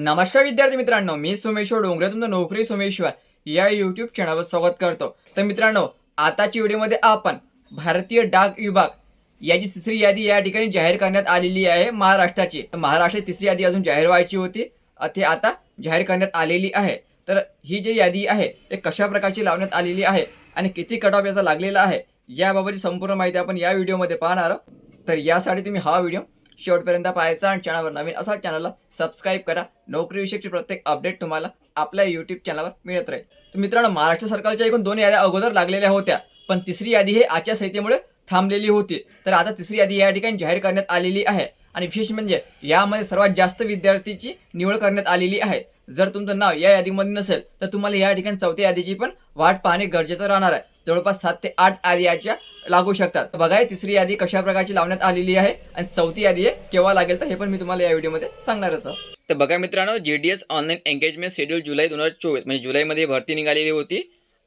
नमस्कार विद्यार्थी मित्रांनो मी सोमेश्वर डोंगरे तुमचं नोकरी सोमेश्वर या युट्यूब चॅनलवर स्वागत करतो. तर मित्रांनो आताच्या व्हिडिओमध्ये आपण भारतीय डाक विभाग याची तिसरी यादी या ठिकाणी जाहीर करण्यात आलेली आहे महाराष्ट्राची. महाराष्ट्राची तिसरी यादी अजून जाहीर व्हायची होती. अ, ती आता जाहीर करण्यात आलेली आहे. तर ही जी यादी आहे ते कशा प्रकारची लावण्यात आलेली आहे आणि किती कट ऑफ याचा लागलेला आहे याबाबतची संपूर्ण माहिती आपण या व्हिडिओमध्ये पाहणार आहोत. तर यासाठी तुम्ही हा व्हिडिओ शेवटपर्यंत पाहायचा आणि चॅनलवर नवीन असा चॅनलला सबस्क्राईब करा. नोकरीविषयीची प्रत्येक अपडेट तुम्हाला आपल्या युट्यूब चॅनलवर मिळत राहील. तर मित्रांनो महाराष्ट्र सरकारच्या एकूण दोन याद्या अगोदर लागलेल्या होत्या पण तिसरी यादी ही आचारसंहितेमुळे थांबलेली होती. तर आता तिसरी यादी या ठिकाणी जाहीर करण्यात आलेली आहे. आणि विशेष म्हणजे यामध्ये सर्वात जास्त विद्यार्थीची निवड करण्यात आलेली आहे. जर तुमचं नाव या यादीमध्ये नसेल तर तुम्हाला या ठिकाणी चौथ्या यादीची पण वाट पाहणे गरजेचं राहणार आहे. जवळपास सात ते आठ याद्या लागू शकतात. बघा तिसरी यादी कशा प्रकारची लावण्यात आलेली आहे आणि चौथी यादी आहे केव्हा लागेल तर हे पण मी तुम्हाला या व्हिडिओमध्ये सांगणारच आहे तर बघा मित्रांनो G D S online engagement schedule जुलै दोन हजार चोवीस म्हणजे जुलैमध्ये भरती निघालेली होती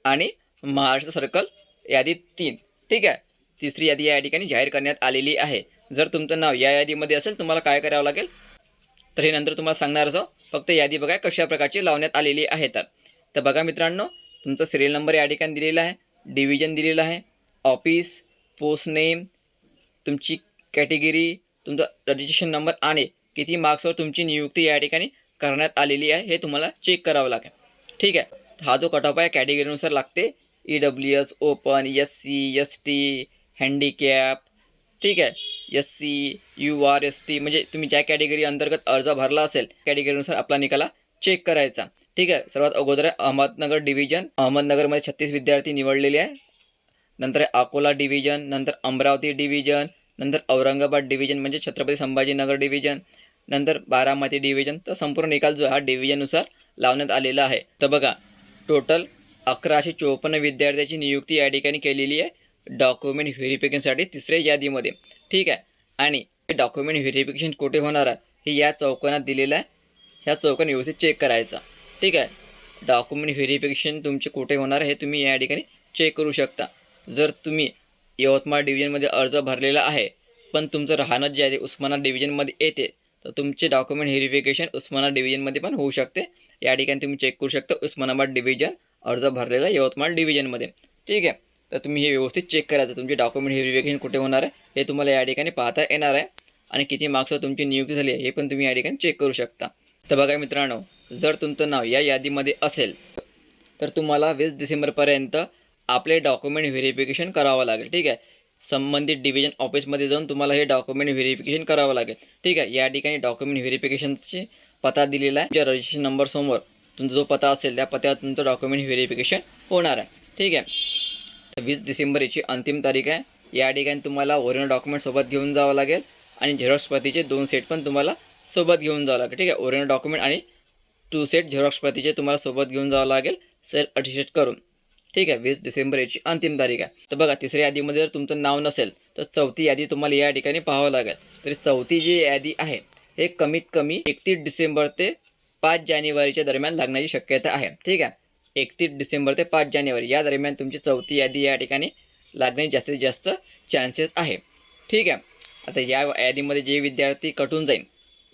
आणि महाराष्ट्र सर्कल यादी तीन. ठीक आहे? तिसरी यादी या ठिकाणी जाहीर करण्यात आलेली आहे. जर तुमचं नाव या यादीमध्ये असेल तुम्हाला काय करावं लागेल? तर हे नंतर तुम्हाला सांगणार असं फक्त यादी बघा कशा प्रकारची लावण्यात आलेली आहे तर. बघा मित्रांनो तुमचा सिरियल नंबर या ठिकाणी दिलेला आहे डिव्हिजन दिलेलं आहे ऑफिस पोस्ट नेम तुमची कॅटेगरी तुमचा रजिस्ट्रेशन नंबर आणि किती मार्क्सवर तुमची नियुक्ती या ठिकाणी करण्यात आलेली आहे हे तुम्हाला चेक करावं लागेल. ठीक आहे? हा जो कट ऑफ आहे कॅटेगरीनुसार लागते. E W S open S C S T handicap ठीक आहे? S C U R S T म्हणजे तुम्ही ज्या कॅटेगरी अंतर्गत अर्ज भरला असेल कॅटेगरीनुसार आपला निकाला चेक करायचा. ठीक आहे? सर्वात अगोदर आहे अहमदनगर डिव्हिजन अहमदनगरमध्ये छत्तीस विद्यार्थी निवडलेले आहे. नंतर अकोला डिव्हिजन नंतर अमरावती डिव्हिजन नंतर औरंगाबाद डिव्हिजन म्हणजे छत्रपती संभाजीनगर डिव्हिजन नंतर बारामती डिव्हिजन तर संपूर्ण निकाल जो हा डिव्हिजननुसार लावण्यात आलेला आहे. तर बघा टोटल अकराशे चोपन्न विद्यार्थ्याची नियुक्ती या ठिकाणी केलेली आहे. डॉक्युमेंट व्हेरिफिकेशनसाठी तिसऱ्या यादीमध्ये. ठीक आहे? आणि डॉक्युमेंट व्हेरिफिकेशन कुठे होणार आहे? हे या चौकोनात दिलेलं आहे. ह्या चौकाने व्यवस्थित चेक करायचा. ठीक आहे? डॉक्युमेंट व्हेरिफिकेशन तुमचे कुठे होणार आहे हे तुम्ही या ठिकाणी चेक करू शकता. जर तुम्ही यवतमाळ डिव्हिजनमध्ये अर्ज भरलेला आहे पण तुमचं राहणं जे आहे ते उस्मानाबाद डिव्हिजनमध्ये येते तर तुमचे डॉक्युमेंट व्हेरिफिकेशन उस्मानाबाद डिव्हिजनमध्ये पण होऊ शकते. या ठिकाणी तुम्ही चेक करू शकता उस्मानाबाद डिव्हिजन अर्ज भरलेला यवतमाळ डिव्हिजनमध्ये ठीक आहे? तर तुम्ही हे व्यवस्थित चेक करायचं तुमचे डॉक्युमेंट व्हेरिफिकेशन कुठे होणार आहे हे तुम्हाला या ठिकाणी पाहता येणार आहे. आणि किती मार्क्सवर तुमची नियुक्ती झाली आहे हे पण तुम्ही या ठिकाणी चेक करू शकता. तर बघा मित्रांनो जर तुमचं नाव या यादीमध्ये असेल तर तुम्हाला वीस डिसेंबरपर्यंत आपले डॉक्युमेंट व्हेरिफिकेशन करावं लागेल ठीक आहे? संबंधित डिव्हिजन ऑफिसमध्ये जाऊन तुम्हाला हे डॉक्युमेंट व्हेरिफिकेशन करावं लागेल ठीक आहे? या ठिकाणी डॉक्युमेंट व्हेरिफिकेशनची पत्ता दिलेला आहे. तुमच्या रजिस्ट्रेशन नंबर समोर तुमचा जो पत्ता असेल त्या पत्त्यावर तुमचं डॉक्युमेंट व्हेरिफिकेशन होणार आहे ठीक आहे? वीस डिसेंबर याची अंतिम तारीख आहे. या ठिकाणी तुम्हाला ओरिजिनल डॉक्युमेंट सोबत घेऊन जावं लागेल आणि झेरॉक्स प्रतीचे दोन सेट पण तुम्हाला सोबत घेऊन जावं लागेल ठीक आहे? ओरिजिनल डॉक्युमेंट आणि टू सेट झेरॉक्स प्रतीचे तुम्हाला सोबत घेऊन जावं लागेल. सेल अटिस्टेट करून. ठीक आहे वीस डिसेंबर याची अंतिम तारीख आहे. तर बघा तिसऱ्या यादीमध्ये जर तुमचं नाव नसेल तर चौथी यादी तुम्हाला या ठिकाणी पाहावं लागेल. तरी चौथी जी यादी आहे हे कमीत कमी एकतीस डिसेंबर ते पाच जानेवारीच्या दरम्यान लागण्याची शक्यता आहे. ठीक आहे? एकतीस डिसेंबर ते पाच जानेवारी या दरम्यान तुमची चौथी यादी या ठिकाणी लागण्याची जास्तीत जास्त चान्सेस आहे. ठीक आहे? आता या यादीमध्ये जे विद्यार्थी कटून जाईल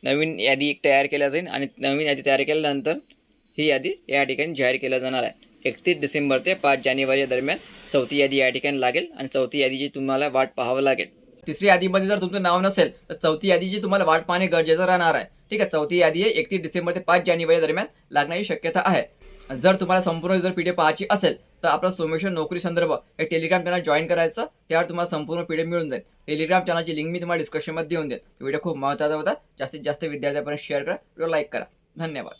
नवीन यादी तयार केल्या जाईल आणि नवीन यादी तयार केल्यानंतर ही यादी या ठिकाणी जाहीर केल्या जाणार आहे. एकतीस डिसेंबर ते पाच जानेवारी दरम्यान चौथी यादी या ठिकाणी लागेल आणि चौथी यादीची तुम्हाला वाट पाहावं लागेल. तिसरी यादीमध्ये जर तुमचं नाव नसेल तर चौथी यादीची तुम्हाला वाट पाहणे गरजेचं राहणार आहे. ठीक आहे चौथी यादी आहे एकतीस डिसेंबर ते पाच जानेवारी दरम्यान लागण्याची शक्यता आहे. जर तुम्हाला संपूर्ण जर पीडीएफ पाहायची असेल तर आपला सोमेश्वर नोकरी संदर्भ हे टेलिग्राम चॅनल जॉईन करायचं त्यावर तुम्हाला संपूर्ण पीडीएफ मिळून जाईल. टेलिग्राम चॅनलची लिंक मी तुम्हाला डिस्क्रिप्शनमध्ये देऊन देत व्हिडिओ खूप महत्त्वाचा होता. जास्तीत जास्त विद्यार्थ्यापर्यंत शेअर करा व्हिडिओ लाईक करा. धन्यवाद.